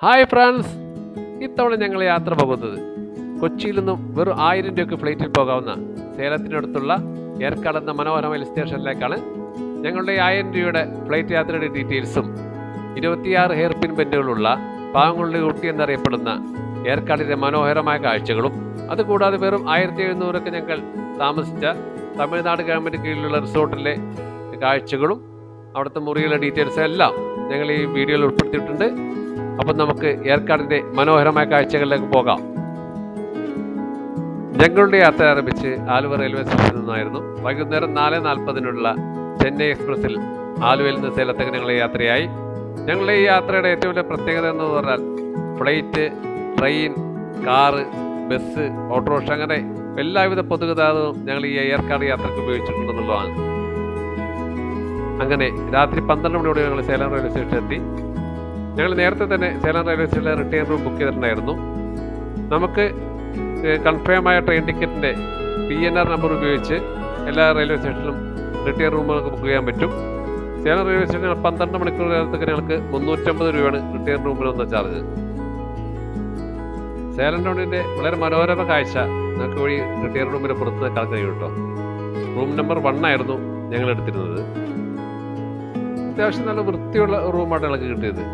Hi France ഇത്തവണ ഞങ്ങൾ യാത്ര പോകുന്നത് കൊച്ചിയിൽ നിന്നും വെറും ആയിരം രൂപയ്ക്ക് ഫ്ലൈറ്റിൽ പോകാവുന്ന സേലത്തിനടുത്തുള്ള ഏർക്കാട് എന്ന മനോഹരമായ ഹിൽ സ്റ്റേഷനിലേക്കാണ് ഞങ്ങളുടെ ആയിരം രൂപയുടെ ഫ്ലൈറ്റ് യാത്രയുടെ ഡീറ്റെയിൽസും ഇരുപത്തിയാറ് ഹെയർ പിൻ ബെൻഡുകളുള്ള പാവങ്ങളുടെ ഊട്ടി എന്നറിയപ്പെടുന്ന ഏർക്കാടിന്റെ മനോഹരമായ കാഴ്ചകളും അതുകൂടാതെ വെറും ആയിരത്തി എഴുന്നൂറൊക്കെ ഞങ്ങൾ താമസിച്ച തമിഴ്നാട് ഗവൺമെന്റ് കീഴിലുള്ള റിസോർട്ടിലെ കാഴ്ചകളും അവിടുത്തെ മുറിയിലെ ഡീറ്റെയിൽസും എല്ലാം ഞങ്ങൾ ഈ വീഡിയോയിൽ ഉൾപ്പെടുത്തിയിട്ടുണ്ട്. അപ്പം നമുക്ക് ഏർക്കാടിന്റെ മനോഹരമായ കാഴ്ചകളിലേക്ക് പോകാം. ഞങ്ങളുടെ യാത്ര ആരംഭിച്ച് ആലുവ റെയിൽവേ സ്റ്റേഷനിൽ നിന്നായിരുന്നു. വൈകുന്നേരം നാല് നാൽപ്പതിനുള്ള ചെന്നൈ എക്സ്പ്രസ്സിൽ ആലുവയിൽ നിന്ന് സേലത്തേക്ക് ഞങ്ങൾ യാത്രയായി. ഞങ്ങളുടെ ഈ യാത്രയുടെ ഏറ്റവും വലിയ പ്രത്യേകത എന്ന് പറഞ്ഞാൽ flight train car bus auto rickshaw അങ്ങനെ എല്ലാവിധ പൊതുഗതാഗതവും ഞങ്ങൾ ഈ ഏർക്കാട് യാത്രയ്ക്ക് ഉപയോഗിച്ചിട്ടുണ്ടെന്നുള്ളതാണ്. അങ്ങനെ രാത്രി പന്ത്രണ്ട് മണിയോടെ ഞങ്ങൾ സേലം റെയിൽവേ സ്റ്റേഷനിൽ എത്തി ഞങ്ങൾ നേരത്തെ തന്നെ സേലം റെയിൽവേ സ്റ്റേഷനിലെ റിട്ടേൺ റൂം ബുക്ക് ചെയ്തിട്ടുണ്ടായിരുന്നു. നമുക്ക് കൺഫേം ആയ ട്രെയിൻ ടിക്കറ്റിന്റെ പി എൻ ആർ നമ്പർ ഉപയോഗിച്ച് എല്ലാ റെയിൽവേ സ്റ്റേഷനിലും റിട്ടേൺ റൂമുകൾക്ക് ബുക്ക് ചെയ്യാൻ പറ്റും. സേലം റെയിൽവേ സ്റ്റേഷനിൽ പന്ത്രണ്ട് മണിക്കൂർ നേരത്തേക്ക് ഞങ്ങൾക്ക് മുന്നൂറ്റമ്പത് രൂപയാണ് റിട്ടേൺ റൂമിൽ വന്ന ചാർജ് സേലം ടൗണിന്റെ വളരെ മനോരമ കാഴ്ച നമുക്ക് വഴി റിട്ടേൺ റൂമിന് പുറത്ത് നിൽക്കാൻ കഴിയും കേട്ടോ. റൂം നമ്പർ വൺ ആയിരുന്നു ഞങ്ങൾ എടുത്തിരുന്നത്. അത്യാവശ്യം നല്ല വൃത്തിയുള്ള റൂമാണ് ഞങ്ങൾക്ക് കിട്ടിയത്.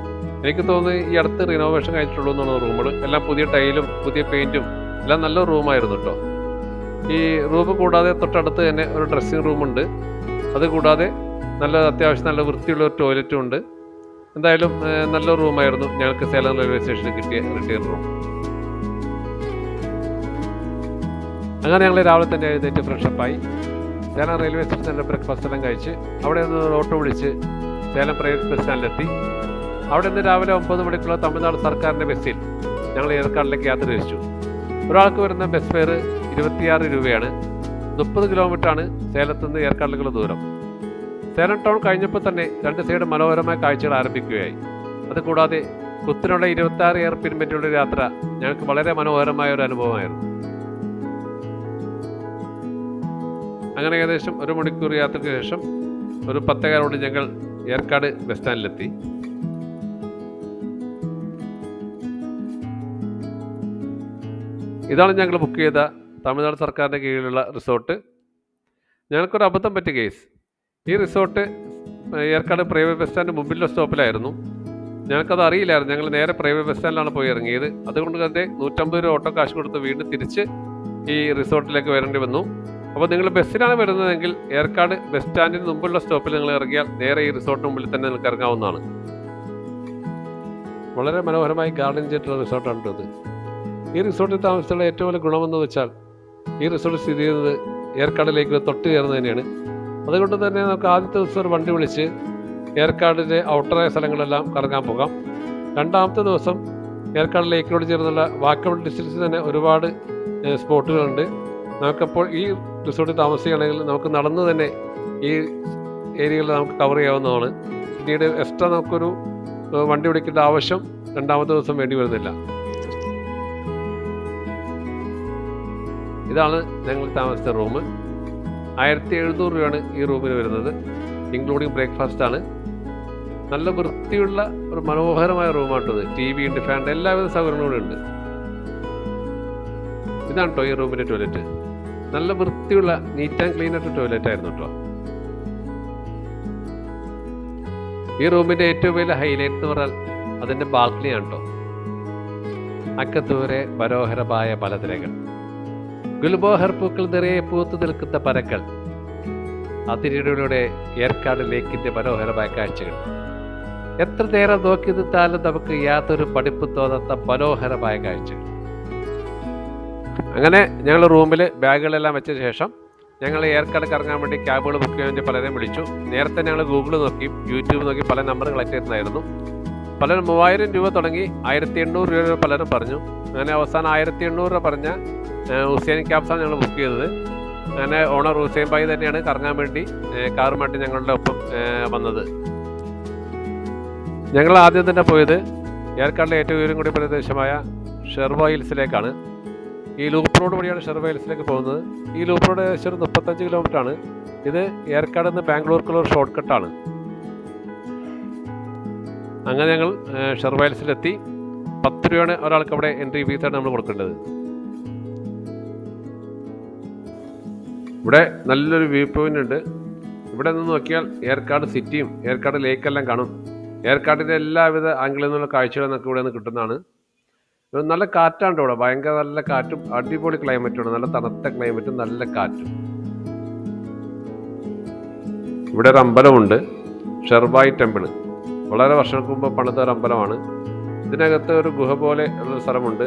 എനിക്ക് തോന്നുന്നു ഈ അടുത്ത് റിനോവേഷൻ കഴിഞ്ഞിട്ടുള്ളൂ എന്നാണ് റൂമുകൾ എല്ലാം പുതിയ ടൈലും പുതിയ പെയിന്റും എല്ലാം നല്ല റൂമായിരുന്നു കേട്ടോ ഈ റൂം കൂടാതെ തൊട്ടടുത്ത് തന്നെ ഒരു ഡ്രസ്സിങ് റൂമുണ്ട് അത് കൂടാതെ നല്ല അത്യാവശ്യം നല്ല വൃത്തിയുള്ള ഒരു ടോയ്ലറ്റും ഉണ്ട്. എന്തായാലും നല്ല റൂമായിരുന്നു ഞങ്ങൾക്ക് സേലം റെയിൽവേ സ്റ്റേഷനിൽ കിട്ടിയ റിട്ടേൺ റൂം അങ്ങനെ ഞങ്ങൾ രാവിലെ തന്നെ എഴുന്നേറ്റ് ഫ്രഷപ്പായി സേലം റെയിൽവേ സ്റ്റേഷനിലെ ബ്രേക്ക്ഫാസ്റ്റ് എല്ലാം കഴിച്ച് അവിടെ നിന്ന് ഓട്ടോ വിളിച്ച് സേലം പ്രൈവറ്റ് ബസ് സ്റ്റാൻഡിലെത്തി അവിടെ നിന്ന് രാവിലെ ഒമ്പത് മണിക്കുള്ള തമിഴ്നാട് സർക്കാരിന്റെ ബസ്സിൽ ഞങ്ങൾ ഏർക്കാടിലേക്ക് യാത്ര തിരിച്ചു. ഒരാൾക്ക് വരുന്ന ബസ് ഫെയർ ഇരുപത്തിയാറ് രൂപയാണ്. മുപ്പത് കിലോമീറ്ററാണ് സേലത്ത് നിന്ന് ഏർക്കാടിലേക്കുള്ള ദൂരം. സേലം ടൗൺ കഴിഞ്ഞപ്പോൾ തന്നെ രണ്ട് സൈഡ് മനോഹരമായ കാഴ്ചകൾ ആരംഭിക്കുകയായി. അതുകൂടാതെ കുത്തിനുള്ള ഇരുപത്തി ആറ് എയർ പിൻമെറ്റുള്ള യാത്ര ഞങ്ങൾക്ക് വളരെ മനോഹരമായ ഒരു അനുഭവമായിരുന്നു. അങ്ങനെ ഏകദേശം ഒരു മണിക്കൂർ യാത്രയ്ക്ക് ശേഷം ഒരു പത്തേകാലോട് ഞങ്ങൾ ഏർക്കാട് ബസ് സ്റ്റാൻഡിലെത്തി ഇതാണ് ഞങ്ങൾ ബുക്ക് ചെയ്ത തമിഴ്നാട് സർക്കാരിന്റെ കീഴിലുള്ള റിസോർട്ട്. ഞങ്ങൾക്കൊരു അബദ്ധം പറ്റിയ കേസ് ഈ resort Yercaud private bus stand മുമ്പിലുള്ള സ്റ്റോപ്പിലായിരുന്നു ഞങ്ങൾക്കത് അറിയില്ലായിരുന്നു. ഞങ്ങൾ നേരെ പ്രൈവറ്റ് ബസ് സ്റ്റാൻഡിലാണ് പോയി ഇറങ്ങിയത്. അതുകൊണ്ട് തന്നെ നൂറ്റമ്പത് രൂപ ഓട്ടോ കാശ് കൊടുത്ത് വീണ്ടും തിരിച്ച് ഈ റിസോർട്ടിലേക്ക് വരേണ്ടി വന്നു. അപ്പോൾ നിങ്ങൾ ബസ്സിലാണ് വരുന്നതെങ്കിൽ ഏർക്കാട് ബസ് സ്റ്റാൻഡിന് മുമ്പുള്ള സ്റ്റോപ്പിൽ നിങ്ങൾ ഇറങ്ങിയാൽ നേരെ ഈ റിസോർട്ടിന് മുമ്പിൽ തന്നെ നിങ്ങൾക്ക് ഇറങ്ങാവുന്നതാണ്. വളരെ മനോഹരമായി ഗാർഡൻ ചെയ്തിട്ടുള്ള റിസോർട്ടാണ് ഇത്. ഈ റിസോർട്ടിൽ താമസിച്ചുള്ള ഏറ്റവും വലിയ ഗുണമെന്ന് വെച്ചാൽ ഈ റിസോർട്ട് സ്ഥിതി ചെയ്യുന്നത് ഏർക്കാടിലേക്ക് തൊട്ട് ചേർന്ന് തന്നെയാണ്. അതുകൊണ്ട് തന്നെ നമുക്ക് ആദ്യത്തെ ദിവസം ഒരു വണ്ടി വിളിച്ച് ഏർക്കാടിന്റെ ഔട്ടറായ സ്ഥലങ്ങളെല്ലാം കറങ്ങാൻ പോകാം. രണ്ടാമത്തെ ദിവസം ഏർക്കാട് ലേക്കിനോട് ചേർന്നുള്ള വാക്കബിൾ ഡിസ്റ്റൻസിൽ തന്നെ ഒരുപാട് സ്പോട്ടുകളുണ്ട്. നമുക്കപ്പോൾ ഈ റിസോർട്ടിൽ താമസിക്കുകയാണെങ്കിൽ നമുക്ക് നടന്ന് തന്നെ ഈ ഏരിയകളിൽ നമുക്ക് കവർ ചെയ്യാവുന്നതാണ്. പിന്നീട് എക്സ്ട്രാ നമുക്കൊരു വണ്ടി വിളിക്കേണ്ട ആവശ്യം രണ്ടാമത്തെ ദിവസം വേണ്ടി വരുന്നില്ല. ഇതാണ് ഞങ്ങൾ താമസിച്ച റൂം. ആയിരത്തി എഴുന്നൂറ് രൂപയാണ് ഈ റൂമിന് വരുന്നത്. ഇൻക്ലൂഡിങ് ബ്രേക്ക്ഫാസ്റ്റ് ആണ്. നല്ല വൃത്തിയുള്ള ഒരു മനോഹരമായ റൂമാണിട്ടത് ടി വി ഉണ്ട് ഫാൻ എല്ലാവിധ സൗകര്യങ്ങളും ഉണ്ട്. ഇതാണ് കേട്ടോ ഈ റൂമിന്റെ ടോയ്ലറ്റ് നല്ല വൃത്തിയുള്ള നീറ്റ് ആൻഡ് ക്ലീൻ ആയിട്ട് ടോയ്ലറ്റ് ആയിരുന്നു കേട്ടോ ഈ റൂമിന്റെ ഏറ്റവും വലിയ ഹൈലൈറ്റ് എന്ന് പറഞ്ഞാൽ അതിന്റെ ബാൽക്കണിയാണ് കേട്ടോ അക്കത്തൂരെ മനോഹരമായ പലതിരകൾ ഗുൽബോഹർ പൂക്കൾ നിറയെ പൂത്തു നിൽക്കുന്ന പരക്കൾ അതിരിടയിലൂടെ ഏർക്കാട് ലേക്കിന്റെ മനോഹരമായ കാഴ്ചകൾ. എത്ര നേരം നോക്കി നിന്നാലും നമുക്ക് യാതൊരു പഠിപ്പ് തോന്നാത്ത മനോഹരമായ കാഴ്ചകൾ. അങ്ങനെ ഞങ്ങൾ റൂമിൽ ബാഗുകളെല്ലാം വെച്ച ശേഷം ഞങ്ങൾ ഏർക്കാട് കറങ്ങാൻ വേണ്ടി ക്യാബുകൾ ബുക്ക് ചെയ്യാൻ വേണ്ടി പലരെയും വിളിച്ചു. നേരത്തെ ഞങ്ങൾ ഗൂഗിൾ നോക്കി യൂട്യൂബ് നോക്കി പല നമ്പർ കളക്ട് ചെയ്തിരുന്നായിരുന്നു പലരും മൂവായിരം രൂപ തുടങ്ങി ആയിരത്തി എണ്ണൂറ് രൂപ പലരും പറഞ്ഞു. അങ്ങനെ അവസാനം ആയിരത്തി എണ്ണൂറ് രൂപ പറഞ്ഞ ഹുസൈൻ ക്യാബ്സാണ് ഞങ്ങൾ ബുക്ക് ചെയ്തത്. അങ്ങനെ ഓണർ ഹുസൈൻ ഭായി തന്നെയാണ് കറങ്ങാൻ വേണ്ടി കാറുമായിട്ട് ഞങ്ങളുടെ ഒപ്പം വന്നത്. ഞങ്ങൾ ആദ്യം തന്നെ പോയത് ഏർക്കാടിലെ ഏറ്റവും ഉയരം കൂടിയ പ്രദേശമായ ഷെർവ ഹിൽസിലേക്കാണ്. ഈ ലൂപ്പ് റോഡ് വഴിയാണ് ഷെർവ ഹിൽസിലേക്ക് പോകുന്നത്. ഈ ലൂപ്പ് റോഡ് ഏകദേശം ഒരു മുപ്പത്തഞ്ച് കിലോമീറ്റർ ആണ്. ഇത് ഏർക്കാട് നിന്ന് ബാംഗ്ലൂർക്കുള്ള ഒരു ഷോർട്ട് കട്ടാണ് അങ്ങനെ ഞങ്ങൾ ഷെർവൈൽസിലെത്തി പത്ത് രൂപയാണ് ഒരാൾക്ക് അവിടെ എൻട്രി ഫീസ് ആയിട്ട് നമ്മൾ കൊടുക്കേണ്ടത്. ഇവിടെ നല്ലൊരു വ്യൂ പോയിന്റ് ഉണ്ട്. ഇവിടെ നിന്ന് നോക്കിയാൽ ഏർക്കാട് സിറ്റിയും ഏർക്കാട് ലേക്കെല്ലാം കാണും. ഏർക്കാടിന്റെ എല്ലാവിധ ആംഗിളിൽ നിന്നുള്ള കാഴ്ചകളും നമുക്ക് ഇവിടെ നിന്ന് കിട്ടുന്നതാണ്. നല്ല കാറ്റാണ് ഇവിടെ. ഭയങ്കര നല്ല കാറ്റും അടിപൊളി ക്ലൈമറ്റുമാണ് നല്ല തണുത്ത ക്ലൈമറ്റും നല്ല കാറ്റും. ഇവിടെ ഒരു അമ്പലമുണ്ട്. ഷെർബായി ടെമ്പിൾ വളരെ വർഷങ്ങൾക്ക് മുമ്പ് പണിത ഒരു അമ്പലമാണ്. ഇതിനകത്ത് ഒരു ഗുഹ പോലെ ഉള്ള സ്ഥലമുണ്ട്.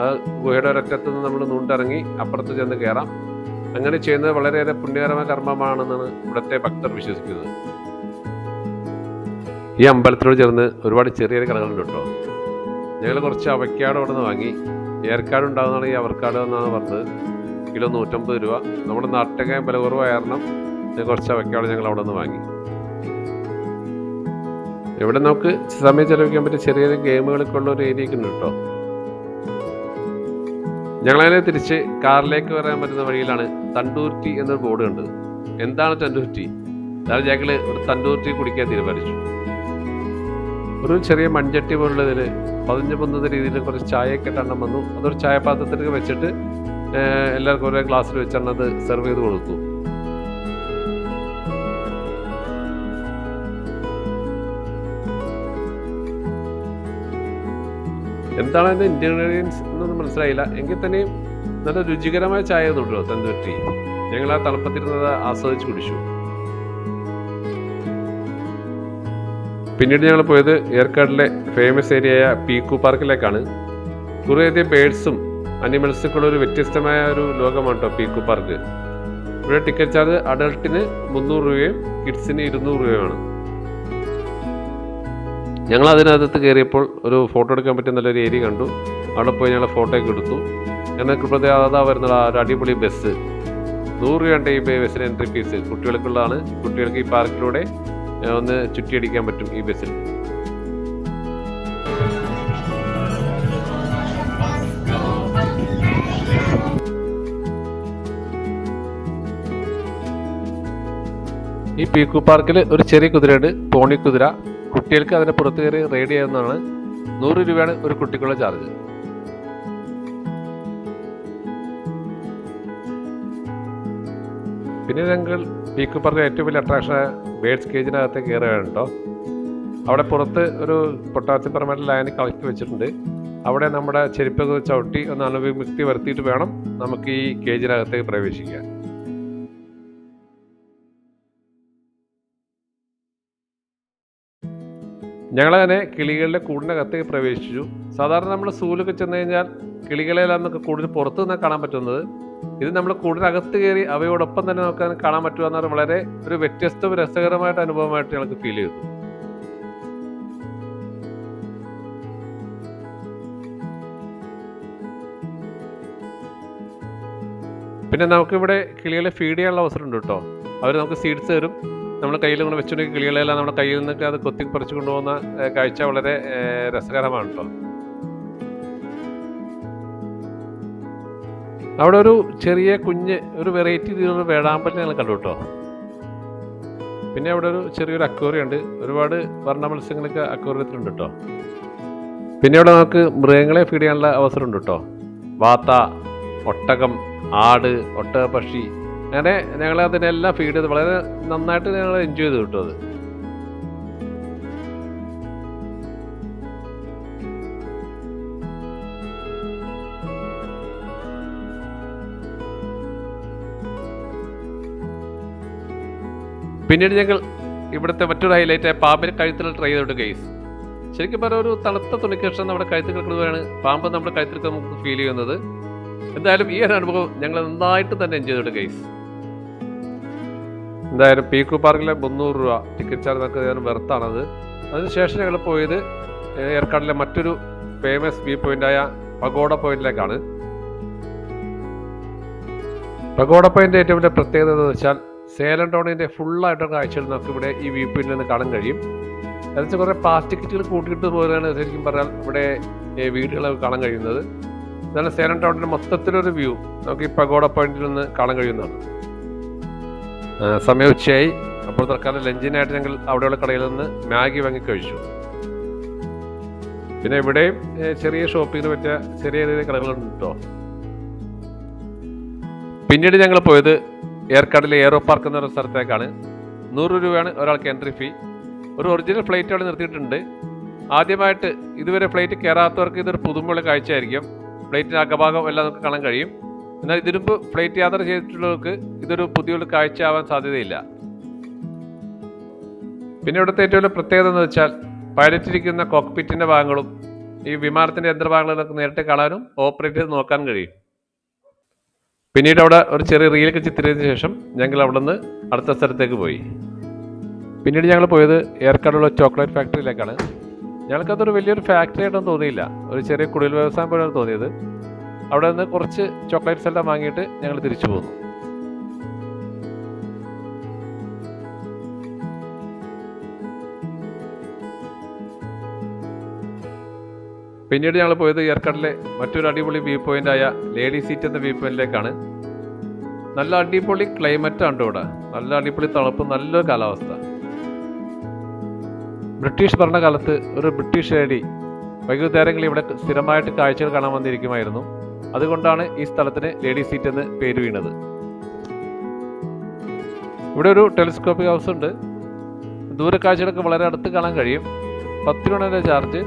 അത് ഗുഹയുടെ ഒരക്കത്ത് നിന്ന് നമ്മൾ നൂണ്ടിറങ്ങി അപ്പുറത്ത് ചെന്ന് കയറാം. അങ്ങനെ ചെയ്യുന്നത് വളരെയേറെ പുണ്യകരമായ കർമ്മമാണെന്നാണ് ഇവിടുത്തെ ഭക്തർ വിശ്വസിക്കുന്നത്. ഈ അമ്പലത്തിനോട് ചേർന്ന് ഒരുപാട് ചെറിയ കടകളുണ്ട് കേട്ടോ. ഞങ്ങൾ കുറച്ച് അവയ്ക്കാട് അവിടെ നിന്ന് വാങ്ങി. ഏർക്കാട് ഉണ്ടാകുന്നതാണ് ഈ അവർക്കാട് എന്നാണ് പറഞ്ഞത്. കിലോ നൂറ്റമ്പത് രൂപ. നമ്മുടെ നാട്ടകം വില കാരണം കുറച്ച് അവയ്ക്കാട് ഞങ്ങൾ അവിടെ നിന്ന് വാങ്ങി. ഇവിടെ നമുക്ക് സമയം ചെലവഴിക്കാൻ പറ്റിയ ചെറിയ ചെറിയ ഗെയിമുകളൊക്കെ ഉള്ള ഒരു ഏരിയ ഒക്കെ കേട്ടോ. ഞങ്ങളതിനെ തിരിച്ച് കാറിലേക്ക് വരാൻ പറ്റുന്ന വഴിയിലാണ് തണ്ടൂർ ടീ എന്നൊരു ബോർഡ് കണ്ടത്. എന്താണ് തണ്ടൂർ ടീ അതായത് ഞങ്ങൾ ഒരു തണ്ടൂർ ടീ കുടിക്കാൻ തീരുമാനിച്ചു. ഒരു ചെറിയ മൺചട്ടി പോലുള്ളതിൽ പതിഞ്ഞ് പൊന്നുന്ന രീതിയിൽ കുറച്ച് ചായയൊക്കെ ഇട്ടെണ്ണം വന്നു. അതൊരു ചായപാത്രത്തിലേക്ക് വെച്ചിട്ട് എല്ലാവർക്കും ഓരോ ഗ്ലാസ്സിൽ വെച്ചെണ്ണത് സെർവ് ചെയ്ത് കൊടുത്തു. എന്താണ് അതിന്റെ ഇൻഗ്രീഡിയൻസ് എന്നൊന്നും മനസ്സിലായില്ല. എങ്കിൽ തന്നെയും നല്ല രുചികരമായ ചായ തൊട്ടോ തന്തൂർ ഞങ്ങൾ ആ തണുപ്പത്തിരുന്നത് ആസ്വദിച്ച് കുടിച്ചു. പിന്നീട് ഞങ്ങൾ പോയത് ഏർക്കാടിലെ ഫേമസ് ഏരിയയായ പീക്കു പാർക്കിലേക്കാണ്. കുറേയധികം ബേഡ്സും അനിമൽസുകളും ഒരു വ്യത്യസ്തമായ ഒരു ലോകമാണ് കേട്ടോ പീക്കു പാർക്ക്. ഇവിടെ ടിക്കറ്റ് ചാർജ് അഡൾട്ടിന് മുന്നൂറ് രൂപയും കിഡ്സിന് ഇരുന്നൂറ് രൂപയുമാണ്. ഞങ്ങൾ അതിനകത്ത് കയറിയപ്പോൾ ഒരു ഫോട്ടോ എടുക്കാൻ പറ്റിയ നല്ലൊരു ഏരിയ കണ്ടു. അവിടെ പോയി ഞങ്ങൾ ഫോട്ടോ ഒക്കെ എടുത്തു. എന്നാൽ പ്രത്യേകത വരുന്ന ആ ഒരു അടിപൊളി ബസ് നൂറ് രണ്ട് ഈ ബസ്സിന് എൻട്രി ഫീസ് കുട്ടികൾക്കുള്ളതാണ്. കുട്ടികൾക്ക് ഈ പാർക്കിലൂടെ ഒന്ന് ചുറ്റിയടിക്കാൻ പറ്റും ഈ ബസ്സിൽ ഈ പീക്കു പാർക്കിൽ ഒരു ചെറിയ കുതിരയുണ്ട്. പോണി കുതിര. കുട്ടികൾക്ക് അതിന് പുറത്ത് കയറി റൈഡ് ചെയ്യുന്നതാണ്. നൂറ് രൂപയാണ് ഒരു കുട്ടിക്കുള്ള ചാർജ്. പിന്നെ ഞങ്ങൾ പീക്ക് പറഞ്ഞ ഏറ്റവും വലിയ അട്രാക്ഷൻ ബേഡ്സ് കേജിനകത്ത് കയറുകയാണ് കേട്ടോ. അവിടെ പുറത്ത് ഒരു പൊട്ടാസ്യം പെർമാനന്റ് ലൈൻ കളക്ട് വെച്ചിട്ടുണ്ട്. അവിടെ നമ്മുടെ ചെരുപ്പൊക്കെ ചവിട്ടി ഒന്ന് അണുവിമുക്തി വരുത്തിയിട്ട് വേണം നമുക്ക് ഈ കേജിനകത്തേക്ക് പ്രവേശിക്കാൻ. ഞങ്ങളങ്ങനെ കിളികളുടെ കൂടിനകത്തേക്ക് പ്രവേശിച്ചു. സാധാരണ നമ്മൾ സൂലൊക്കെ ചെന്ന് കഴിഞ്ഞാൽ കിളികളെല്ലാം നമുക്ക് കൂടുതൽ പുറത്തു നിന്നാണ് കാണാൻ പറ്റുന്നത്. ഇത് നമ്മൾ കൂടിനകത്ത് കയറി അവയോടൊപ്പം തന്നെ നമുക്ക് കാണാൻ പറ്റുക എന്ന് പറഞ്ഞാൽ വളരെ ഒരു വ്യത്യസ്തവും രസകരമായിട്ട് അനുഭവമായിട്ട് ഞങ്ങൾക്ക് ഫീൽ ചെയ്തു. പിന്നെ നമുക്കിവിടെ കിളികളെ ഫീഡ് ചെയ്യാനുള്ള അവസരമുണ്ട് കേട്ടോ. അവർ നമുക്ക് സീഡ്സ് തരും. നമ്മൾ കയ്യിൽ കൊണ്ട് വെച്ചിട്ടുണ്ടെങ്കിൽ കിളികളെല്ലാം നമ്മുടെ കയ്യിൽ നിന്നൊക്കെ അത് കൊത്തി പറിച്ചു കൊണ്ടുപോകുന്ന കാഴ്ച വളരെ രസകരമാണ് കേട്ടോ അവിടെ ഒരു ചെറിയ കുഞ്ഞ് ഒരു വെറൈറ്റി രീതിയിലുള്ള വേടാമ്പൽ ഞങ്ങൾ കണ്ടു കേട്ടോ. പിന്നെ അവിടെ ഒരു ചെറിയൊരു അക്വേറിയം ഉണ്ട്. ഒരുപാട് വർണ മത്സ്യങ്ങളൊക്കെ അക്വേറിയത്തിലുണ്ട് കേട്ടോ. പിന്നെ അവിടെ നമുക്ക് മൃഗങ്ങളെ ഫീഡ് ചെയ്യാനുള്ള അവസരമുണ്ട് കേട്ടോ. വാത്ത ഒട്ടകം ആട് ഒട്ടക പക്ഷി അങ്ങനെ ഞങ്ങൾ അതിനെല്ലാം ഫീഡ് ചെയ്ത് വളരെ നന്നായിട്ട് ഞങ്ങൾ എൻജോയ് ചെയ്ത് കിട്ടും അത്. പിന്നീട് ഞങ്ങൾ ഇവിടുത്തെ മറ്റൊരു ഹൈലൈറ്റ് പാമ്പിന് കഴുത്തിൽ ട്രൈ ചെയ്തിട്ട് കേസ് ശരിക്കും പറഞ്ഞ ഒരു തണുത്ത തുണിക്ക് ശേഷം നമ്മുടെ കഴുത്തിൽ കിടക്കുന്നതാണ് പാമ്പ് നമ്മുടെ കഴുത്തിൽ നമുക്ക് ഫീൽ ചെയ്യുന്നത്. എന്തായാലും ഈ ഒരു അനുഭവം ഞങ്ങൾ നന്നായിട്ട് തന്നെ എൻജോയ് ചെയ്തിട്ട് കേസ് എന്തായാലും പീക്കു പാർക്കിലെ മുന്നൂറ് രൂപ ടിക്കറ്റ് ചാർജ് നമുക്ക് ഏതായാലും വെർത്താണത് അതിനുശേഷം ഞങ്ങൾ പോയത് ഏർക്കാടിലെ മറ്റൊരു ഫേമസ് വ്യൂ പോയിന്റായ പഗോഡ പോയിന്റിലേക്കാണ് പഗോഡ പോയിന്റ് ഏറ്റവും വലിയ പ്രത്യേകത എന്ന് വെച്ചാൽ സേലം ടൗണിന്റെ ഫുള്ളായിട്ടുള്ള കാഴ്ചകൾ നമുക്ക് ഇവിടെ ഈ വ്യൂ പോയിന്റിൽ നിന്ന് കാണാൻ കഴിയും. എന്നുവെച്ചാൽ കുറേ പ്ലാസ്റ്റിക്കുകൾ കൂട്ടിയിട്ട് പോലെയാണ് ശരിക്കും പറഞ്ഞാൽ ഇവിടെ വീടുകളൊക്കെ കാണാൻ കഴിയുന്നത്. എന്നാലും സേലം ടൗണിന്റെ മൊത്തത്തിലൊരു വ്യൂ നമുക്ക് ഈ പഗോഡ പോയിന്റിൽ നിന്ന് കാണാൻ കഴിയുന്നതാണ്. സമയം ഉച്ചയായി. അപ്പോൾ തൽക്കാലം ലഞ്ചിനായിട്ട് ഞങ്ങൾ അവിടെയുള്ള കടയിൽ നിന്ന് മാഗി വാങ്ങി കഴിച്ചു. പിന്നെ ഇവിടെയും ചെറിയ ഷോപ്പിങ്ങിന് പറ്റിയ ചെറിയ ചെറിയ കടകളുണ്ട് കേട്ടോ. പിന്നീട് ഞങ്ങൾ പോയത് ഏർക്കാടിലെ എയറോ പാർക്ക് എന്ന പറയുന്ന സ്ഥലത്തേക്കാണ്. നൂറ് രൂപയാണ് ഒരാൾക്ക് എൻട്രി ഫീ. ഒരു ഒറിജിനൽ ഫ്ലൈറ്റ് അവിടെ നിർത്തിയിട്ടുണ്ട്. ആദ്യമായിട്ട് ഇതുവരെ ഫ്ലൈറ്റ് കയറാത്തവർക്ക് ഇതൊരു പുതുമയുള്ള കാഴ്ചയായിരിക്കും. ഫ്ലൈറ്റിന്റെ അകഭാഗം എല്ലാം നമുക്ക് കാണാൻ കഴിയും. എന്നാൽ ഇതിനുമ്പ് ഫ്ലൈറ്റ് യാത്ര ചെയ്തിട്ടുള്ളവർക്ക് ഇതൊരു പുതിയൊരു കാഴ്ച ആവാൻ സാധ്യതയില്ല. പിന്നെ ഇവിടുത്തെ ഏറ്റവും വലിയ പ്രത്യേകത എന്ന് വെച്ചാൽ പൈലറ്റ് ഇരിക്കുന്ന കോക്ക്പിറ്റിന്റെ ഭാഗങ്ങളും ഈ വിമാനത്തിന്റെ യന്ത്രഭാഗങ്ങളൊക്കെ നേരിട്ട് കാണാനും ഓപ്പറേറ്റ് ചെയ്ത് നോക്കാൻ കഴിയും. പിന്നീട് അവിടെ ഒരു ചെറിയ റീലൊക്കെ ചിത്രീകരിച്ച ശേഷം ഞങ്ങൾ അവിടെ അടുത്ത സ്ഥലത്തേക്ക് പോയി. പിന്നീട് ഞങ്ങൾ പോയത് ഏർക്കാടുള്ള ചോക്ലേറ്റ് ഫാക്ടറിയിലേക്കാണ് ഞങ്ങൾക്കതൊരു വലിയൊരു ഫാക്ടറി ആയിട്ടൊന്നും തോന്നിയില്ല. ഒരു ചെറിയ കുടിൽ വ്യവസായം പോലെയാണ് തോന്നിയത്. അവിടെ നിന്ന് കുറച്ച് ചോക്ലേറ്റ്സ് എല്ലാം വാങ്ങിയിട്ട് ഞങ്ങൾ തിരിച്ചു പോന്നു. പിന്നീട് ഞങ്ങൾ പോയത് ഏർക്കടലെ മറ്റൊരു അടിപൊളി വ്യൂ പോയിന്റ് ആയ ലേഡി സീറ്റ് എന്ന വ്യൂ പോയിന്റിലേക്കാണ് നല്ല അടിപൊളി ക്ലൈമറ്റ് ആണ് ഇവിടെ. നല്ല അടിപൊളി തണുപ്പ് നല്ല കാലാവസ്ഥ. ബ്രിട്ടീഷ് ഭരണകാലത്ത് ഒരു ബ്രിട്ടീഷ് ലേഡി വൈകുന്നേരങ്ങളിൽ ഇവിടെ സ്ഥിരമായിട്ട് കാഴ്ചകൾ കാണാൻ വന്നിരിക്കുമായിരുന്നു. അതുകൊണ്ടാണ് ഈ സ്ഥലത്തിന് ലേഡി സീറ്റ് എന്ന് പേര് വീണത്. ഇവിടെ ഒരു ടെലിസ്കോപ്പിക് ഹൗസ് ഉണ്ട്. ദൂരക്കാഴ്ചകളൊക്കെ വളരെ അടുത്ത് കാണാൻ കഴിയും. പത്ത് രൂപയുടെ ചാർജ്.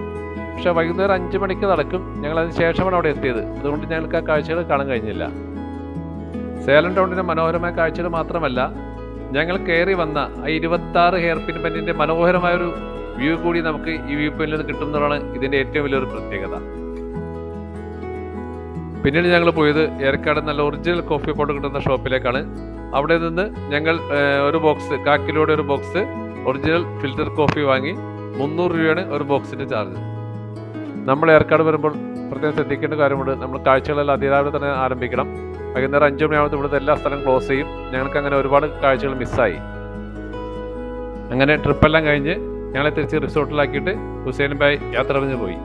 പക്ഷെ വൈകുന്നേരം അഞ്ച് മണിക്ക് നടക്കും. ഞങ്ങൾ അതിന് ശേഷമാണ് അവിടെ എത്തിയത്. അതുകൊണ്ട് ഞങ്ങൾക്ക് ആ കാഴ്ചകൾ കാണാൻ കഴിഞ്ഞില്ല. സേലം ടൗണിന്റെ മനോഹരമായ കാഴ്ചകൾ മാത്രമല്ല ഞങ്ങൾ കയറി വന്ന ആ ഇരുപത്തി ആറ് ഹെയർ പിൻ മനോഹരമായ ഒരു വ്യൂ കൂടി നമുക്ക് ഈ വ്യൂ പോയിന്റിൽ നിന്ന് കിട്ടുന്നതാണ് ഇതിന്റെ ഏറ്റവും വലിയൊരു പ്രത്യേകത. പിന്നീട് ഞങ്ങൾ പോയത് ഏർക്കാട് നല്ല ഒറിജിനൽ കോഫി പൗഡർ കിട്ടുന്ന ഷോപ്പിലേക്കാണ്. അവിടെ നിന്ന് ഞങ്ങൾ ഒരു ബോക്സ് കാക്കിലൂടെ ഒരു ബോക്സ് ഒറിജിനൽ ഫിൽറ്റർ കോഫി വാങ്ങി മുന്നൂറ് രൂപയാണ് ഒരു ബോക്സിന്റെ ചാർജ്. നമ്മൾ ഏർക്കാട് വരുമ്പോൾ പ്രത്യേകം ശ്രദ്ധിക്കേണ്ട കാര്യമുണ്ട്. നമ്മൾ കാഴ്ചകളെല്ലാം അതിരാവിലെ തന്നെ ആരംഭിക്കണം. വൈകുന്നേരം അഞ്ചു മണിയാകുമ്പോൾ ഇവിടുത്തെ എല്ലാ സ്ഥലവും ക്ലോസ് ചെയ്യും. ഞങ്ങൾക്ക് അങ്ങനെ ഒരുപാട് കാഴ്ചകൾ മിസ്സായി. അങ്ങനെ ട്രിപ്പെല്ലാം കഴിഞ്ഞ് ഞങ്ങളെ തിരിച്ച് റിസോർട്ടിലാക്കിയിട്ട് ഹുസൈൻ ബായ് യാത്ര പറഞ്ഞ് പോയി.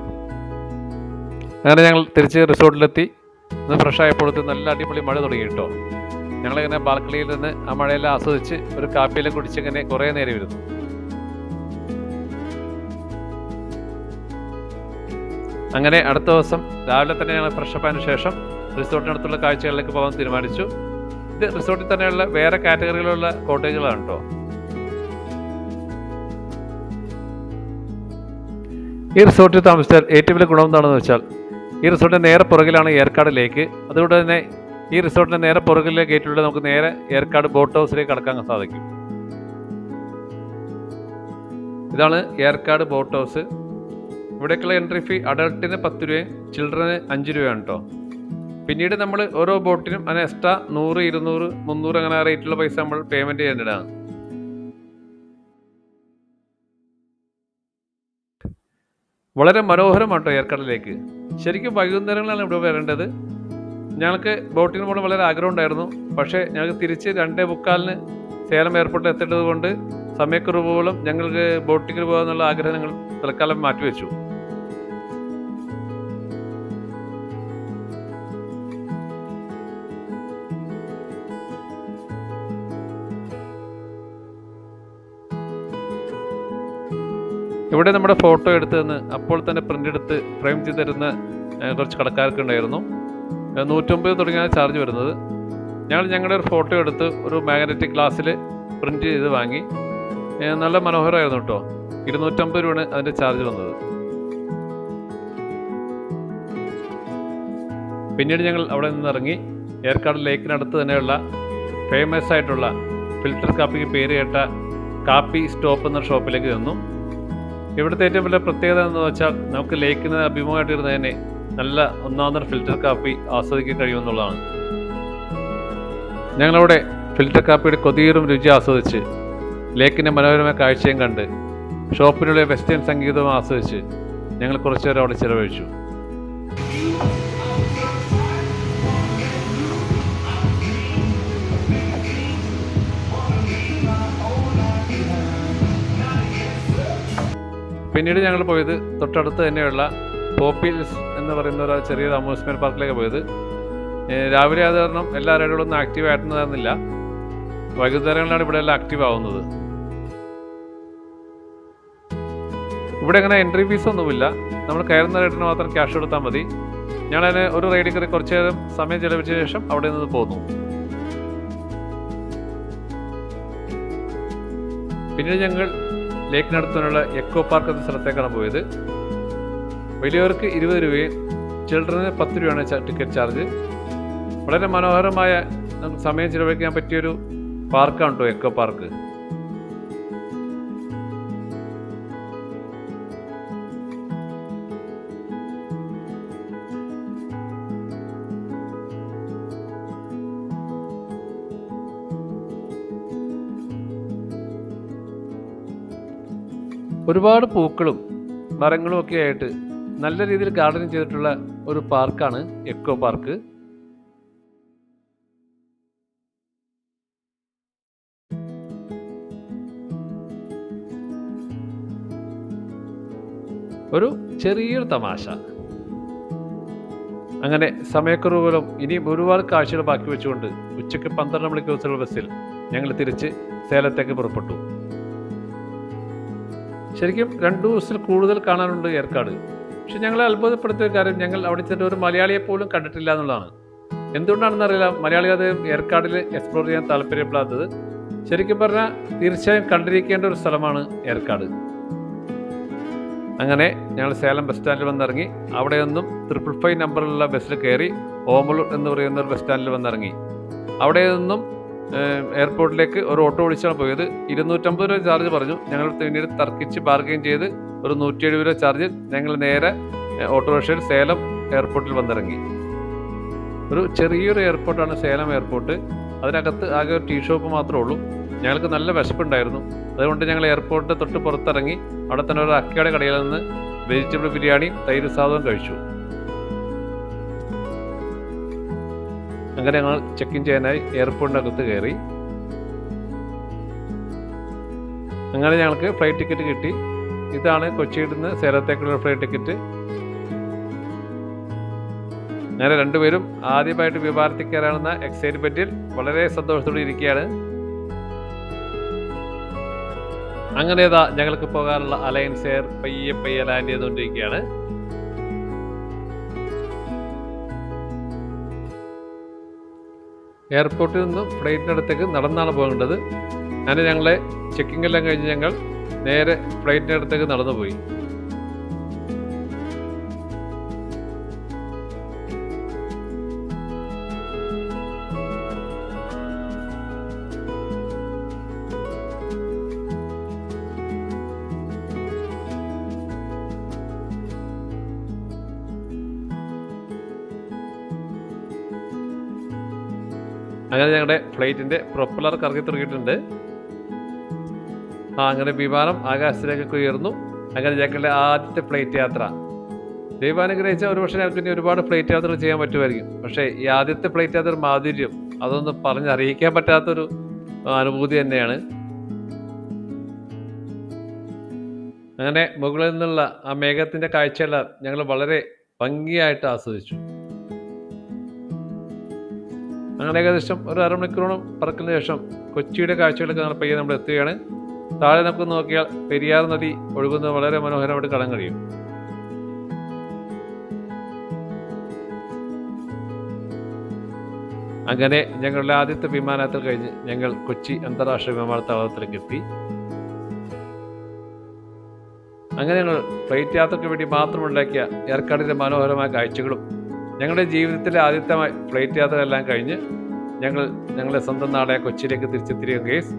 അങ്ങനെ ഞങ്ങൾ തിരിച്ച് റിസോർട്ടിലെത്തി. ഇന്ന് ഫ്രഷ് ആയപ്പോഴത്തെ നല്ല അടിപൊളി മഴ തുടങ്ങി കേട്ടോ. ഞങ്ങളിങ്ങനെ ബാൽക്കണിയിൽ നിന്ന് ആ മഴയെല്ലാം ആസ്വദിച്ച് ഒരു കാപ്പിയെല്ലാം കുടിച്ചിങ്ങനെ കുറേ നേരം ഇരുന്നു. അങ്ങനെ അടുത്ത ദിവസം രാവിലെ തന്നെ ഞങ്ങൾ ഫ്രഷ് ആയതിനു ശേഷം റിസോർട്ടിനടുത്തുള്ള കാഴ്ചകളിലേക്ക് പോകാൻ തീരുമാനിച്ചു. ഇത് റിസോർട്ടിൽ തന്നെയുള്ള വേറെ കാറ്റഗറിയിലുള്ള കോട്ടേജുകളാണ് കേട്ടോ. ഈ റിസോർട്ടിൽ താമസിച്ചാൽ ഏറ്റവും വലിയ ഗുണം എന്താണെന്ന് വെച്ചാൽ ഈ റിസോർട്ടിന്റെ നേരെ പുറകിലാണ് ഏർക്കാട് ലേക്ക്. അതുകൊണ്ട് തന്നെ ഈ റിസോർട്ടിന്റെ നേരെ പുറകിലെ ഗേറ്റിലൂടെ നമുക്ക് നേരെ ഏർക്കാട് ബോട്ട് ഹൗസിലേക്ക് കടക്കാൻ സാധിക്കും. ഇതാണ് ഏർക്കാട് ബോട്ട് ഹൗസ്. ഇവിടേക്കുള്ള എൻട്രി ഫീ അഡൾട്ടിന് പത്ത് രൂപയും ചിൽഡ്രന് അഞ്ച് രൂപയാണ് കേട്ടോ പിന്നീട് നമ്മൾ ഓരോ ബോട്ടിനും അതിന് എക്സ്ട്രാ നൂറ് ഇരുന്നൂറ് മുന്നൂറ് അങ്ങനെ റേറ്റുള്ള പൈസ നമ്മൾ പേയ്മെന്റ് ചെയ്യേണ്ടതാണ്. വളരെ മനോഹരമാണ് കേട്ടോ ഏർക്കടലിലേക്ക്. ശരിക്കും വൈകുന്നേരങ്ങളാണ് ഇവിടെ വരേണ്ടത്. ഞങ്ങൾക്ക് ബോട്ടിന് പോകണം വളരെ ആഗ്രഹം ഉണ്ടായിരുന്നു. പക്ഷേ ഞങ്ങൾക്ക് തിരിച്ച് രണ്ടേ മുക്കാലിന് സേലം എയർപോർട്ടിൽ എത്തേണ്ടത് കൊണ്ട് ഞങ്ങൾക്ക് ബോട്ടിങ്ങിന് പോകാമെന്നുള്ള ആഗ്രഹം ഞങ്ങൾ തൽക്കാലം മാറ്റിവെച്ചു. ഇവിടെ നമ്മുടെ ഫോട്ടോ എടുത്ത് തന്ന് അപ്പോൾ തന്നെ പ്രിന്റ് എടുത്ത് ഫ്രെയിം ചെയ്ത് തരുന്ന കുറച്ച് കടക്കാർക്ക് ഉണ്ടായിരുന്നു. നൂറ്റൊമ്പത് തുടങ്ങിയാണ് ചാർജ് വരുന്നത്. ഞങ്ങൾ ഞങ്ങളുടെ ഒരു ഫോട്ടോ എടുത്ത് ഒരു മാഗ്നറ്റിക് ഗ്ലാസ്സിൽ പ്രിന്റ് ചെയ്ത് വാങ്ങി. നല്ല മനോഹരമായിരുന്നു കേട്ടോ ഇരുന്നൂറ്റമ്പത് രൂപയാണ് അതിന്റെ ചാർജ് വന്നത്. പിന്നീട് ഞങ്ങൾ അവിടെ നിന്ന് ഇറങ്ങി. ഏർക്കാട് ലേക്കിനടുത്ത് തന്നെയുള്ള ഫേമസ് ആയിട്ടുള്ള ഫിൽറ്റർ കാപ്പിക്ക് പേര് കേട്ട കാപ്പി സ്റ്റോപ്പ് എന്ന ഷോപ്പിലേക്ക് ചെന്നു. ഇവിടുത്തെ ഏറ്റവും വലിയ പ്രത്യേകത എന്ന് വെച്ചാൽ നമുക്ക് ലേക്കിന് അഭിമുഖമായിട്ടിരുന്ന തന്നെ നല്ല ഒന്നാന്തര ഫിൽറ്റർ കാപ്പി ആസ്വദിക്കാൻ കഴിയുമെന്നുള്ളതാണ്. ഞങ്ങളവിടെ ഫിൽറ്റർ കാപ്പിയുടെ കൊതിയും രുചി ആസ്വദിച്ച് ലേക്കിന്റെ മനോഹരമായ കാഴ്ചയും കണ്ട് ഷോപ്പിനുള്ള വെസ്റ്റേൺ സംഗീതവും ആസ്വദിച്ച് ഞങ്ങൾ കുറച്ചു അവിടെ ചിലവഴിച്ചു. പിന്നീട് ഞങ്ങൾ പോയത് തൊട്ടടുത്ത് തന്നെയുള്ള പോപ്പിൽസ് എന്ന് പറയുന്ന ഒരു ചെറിയ അമ്യൂസ്മെന്റ് പാർക്കിലേക്ക് പോയത്. രാവിലെ അത് കാരണം എല്ലാ റൈഡുകളൊന്നും ആക്റ്റീവ് ആയിട്ടുണ്ടായിരുന്നില്ല വൈകുന്നേരങ്ങളിലാണ് ഇവിടെ എല്ലാം ആക്റ്റീവ് ആവുന്നത്. ഇവിടെ അങ്ങനെ എൻട്രി ഫീസ് ഒന്നുമില്ല. നമ്മൾ കയറുന്ന റൈഡിന് മാത്രം ക്യാഷ് കൊടുത്താൽ മതി. ഞങ്ങളതിന് ഒരു റൈഡിൽ കയറി കുറച്ച് നേരം സമയം ചെലവഴിച്ച ശേഷം അവിടെ നിന്ന് പോന്നു. പിന്നീട് ഞങ്ങൾ ലേക്കിനടുത്തുള്ള എക്കോ പാർക്ക് എന്ന സ്ഥലത്തേക്കാണ് പോയത്. വലിയവർക്ക് ഇരുപത് രൂപയും ചിൽഡ്രന് പത്ത് രൂപയാണ് ടിക്കറ്റ് ചാർജ്. വളരെ മനോഹരമായ സമയം ചിലവഴിക്കാൻ പറ്റിയൊരു പാർക്കാണ് കേട്ടോ എക്കോ പാർക്ക്. ഒരുപാട് പൂക്കളും മരങ്ങളും ഒക്കെ ആയിട്ട് നല്ല രീതിയിൽ ഗാർഡനിങ് ചെയ്തിട്ടുള്ള ഒരു പാർക്കാണ് എക്കോ പാർക്ക്. ഒരു ചെറിയൊരു തമാശ. അങ്ങനെ സമയക്കുറവ് മൂലം ഇനിയും ഒരുപാട് കാഴ്ചകൾ ബാക്കി വെച്ചുകൊണ്ട് ഉച്ചയ്ക്ക് പന്ത്രണ്ട് മണിക്ക് ദിവസമുള്ള ബസ്സിൽ ഞങ്ങൾ തിരിച്ച് സേലത്തേക്ക് പുറപ്പെട്ടു. ശരിക്കും രണ്ടു ദിവസത്തിൽ കൂടുതൽ കാണാനുണ്ട് ഏർക്കാട്. പക്ഷെ ഞങ്ങളെ അത്ഭുതപ്പെടുത്തിയ കാര്യം ഞങ്ങൾ അവിടെ ചെന്ന ഒരു മലയാളിയെ പോലും കണ്ടിട്ടില്ല എന്നുള്ളതാണ്. എന്തുകൊണ്ടാണെന്ന് അറിയില്ല മലയാളി അത് ഏർക്കാടിൽ എക്സ്പ്ലോർ ചെയ്യാൻ താല്പര്യപ്പെടാത്തത്. ശരിക്കും പറഞ്ഞാൽ തീർച്ചയായും കണ്ടിരിക്കേണ്ട ഒരു സ്ഥലമാണ് ഏർക്കാട്. അങ്ങനെ ഞങ്ങൾ സേലം ബസ് സ്റ്റാൻഡിൽ വന്നിറങ്ങി. അവിടെ നിന്നും ട്രിപ്പിൾ ഫൈവ് നമ്പറിലുള്ള ബസ്സിൽ കയറി ഓമലൂർ എന്ന് പറയുന്ന ഒരു ബസ് സ്റ്റാൻഡിൽ വന്നിറങ്ങി. അവിടെ നിന്നും എയർപോർട്ടിലേക്ക് ഒരു ഓട്ടോ വിളിച്ചാണ് പോയത്. ഇരുന്നൂറ്റമ്പത് രൂപ ചാർജ് പറഞ്ഞു. ഞങ്ങൾ പിന്നീട് തർക്കിച്ച് ബാർഗെയിൻ ചെയ്ത് ഒരു നൂറ്റി എഴുപത് രൂപ ചാർജ് ഞങ്ങൾ നേരെ ഓട്ടോറിക്ഷയിൽ സേലം എയർപോർട്ടിൽ വന്നിറങ്ങി. ഒരു ചെറിയൊരു എയർപോർട്ടാണ് സേലം എയർപോർട്ട്. അതിനകത്ത് ആകെ ഒരു ടീ ഷോപ്പ് മാത്രമേ ഉള്ളൂ. ഞങ്ങൾക്ക് നല്ല വിശപ്പുണ്ടായിരുന്നു. അതുകൊണ്ട് ഞങ്ങൾ എയർപോർട്ടിന്റെ തൊട്ട് പുറത്തിറങ്ങി അവിടെ തന്നെ ഒരു അക്കയുടെ കടയിൽ നിന്ന് വെജിറ്റബിൾ ബിരിയാണിയും തൈര് സാധനവും കഴിച്ചു. അങ്ങനെ ഞങ്ങൾ ചെക്ക് ഇൻ ചെയ്യാനായി എയർപോർട്ടിനകത്ത് കയറി. അങ്ങനെ ഞങ്ങൾക്ക് ഫ്ലൈറ്റ് ടിക്കറ്റ് കിട്ടി. ഇതാണ് കൊച്ചിയിൽ നിന്ന് സേലത്തേക്കുള്ള ഫ്ലൈറ്റ് ടിക്കറ്റ് അങ്ങനെ രണ്ടുപേരും ആദ്യമായിട്ട് വിമാനത്തിൽ കയറാണെന്ന എക്സൈറ്റ്മെന്റിൽ വളരെ സന്തോഷത്തോടെ ഇരിക്കുകയാണ്. അങ്ങനെ ഇതാ ഞങ്ങൾക്ക് പോകാനുള്ള അലയൻസ് എയർ പയ്യെ പയ്യെ ലാൻഡ് ചെയ്തുകൊണ്ടിരിക്കുകയാണ്. എയർപോർട്ടിൽ നിന്നും ഫ്ലൈറ്റിനടുത്തേക്ക് നടന്നാണ് പോകേണ്ടത്. അങ്ങനെ ഞങ്ങളെ ചെക്കിംഗ് എല്ലാം കഴിഞ്ഞ് ഞങ്ങൾ നേരെ ഫ്ലൈറ്റിനടുത്തേക്ക് നടന്നു പോയി ഫ്ലൈറ്റിന്റെ പ്രൊപ്പലർ കറങ്ങി തുടങ്ങിയിട്ടുണ്ട്. ആ അങ്ങനെ വിമാനം ആകാശത്തിലേക്ക് ഉയർന്നു അങ്ങനെ ഞങ്ങളുടെ ആദ്യത്തെ ഫ്ലൈറ്റ് യാത്ര. ദൈവാനുഗ്രഹിച്ച ഒരു പക്ഷേ ഞങ്ങൾക്ക് ഇനി ഒരുപാട് ഫ്ലൈറ്റ് യാത്രകൾ ചെയ്യാൻ പറ്റുമായിരിക്കും. പക്ഷേ ഈ ആദ്യത്തെ ഫ്ലൈറ്റ് യാത്ര മാധുര്യം. അതൊന്നും പറഞ്ഞറിയിക്കാൻ പറ്റാത്തൊരു അനുഭൂതി തന്നെയാണ്. അങ്ങനെ മുകളിൽ നിന്നുള്ള ആ മേഘത്തിന്റെ കാഴ്ചയെല്ലാം ഞങ്ങൾ വളരെ ഭംഗിയായിട്ട് ആസ്വദിച്ചു. അങ്ങനെ ഏകദേശം ഒരു അരമണിക്കൂറോളം പറക്കുന്ന ശേഷം കൊച്ചിയുടെ കാഴ്ചകളൊക്കെ നമ്മൾ പയ്യെ നമ്മൾ എത്തുകയാണ്. താഴെ നമുക്ക് നോക്കിയാൽ പെരിയാർ നദി ഒഴുകുന്നത് വളരെ മനോഹരമായിട്ട് കാണാൻ കഴിയും. അങ്ങനെ ഞങ്ങളുടെ ആദ്യത്തെ വിമാനത്തിൽ കഴിഞ്ഞ് ഞങ്ങൾ കൊച്ചി അന്താരാഷ്ട്ര വിമാനത്താവളത്തിലേക്ക് എത്തി. അങ്ങനെ ഞങ്ങൾ ഫ്ലൈറ്റ് യാത്രയ്ക്ക് വേണ്ടി മാത്രം ഉണ്ടാക്കിയ ഏർക്കാടിന്റെ മനോഹരമായ കാഴ്ചകളും ഞങ്ങളുടെ ജീവിതത്തിലെ ആദ്യത്തെ ഫ്ലൈറ്റ് യാത്ര എല്ലാം കഴിഞ്ഞ് ഞങ്ങൾ ഞങ്ങളുടെ സ്വന്തം നാടായ കൊച്ചിയിലേക്ക് തിരിച്ചെത്തിയിരിക്കും കേസ്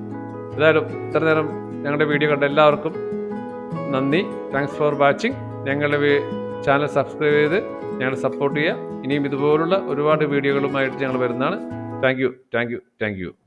ഏതായാലും ഇത്ര നേരം ഞങ്ങളുടെ വീഡിയോ കണ്ട എല്ലാവർക്കും നന്ദി. താങ്ക്സ് ഫോർ വാച്ചിങ് ഞങ്ങളുടെ ചാനൽ സബ്സ്ക്രൈബ് ചെയ്ത് ഞങ്ങളെ സപ്പോർട്ട് ചെയ്യുക. ഇനിയും ഇതുപോലുള്ള ഒരുപാട് വീഡിയോകളുമായിട്ട് ഞങ്ങൾ വരുന്നതാണ്. Thank you thank you thank you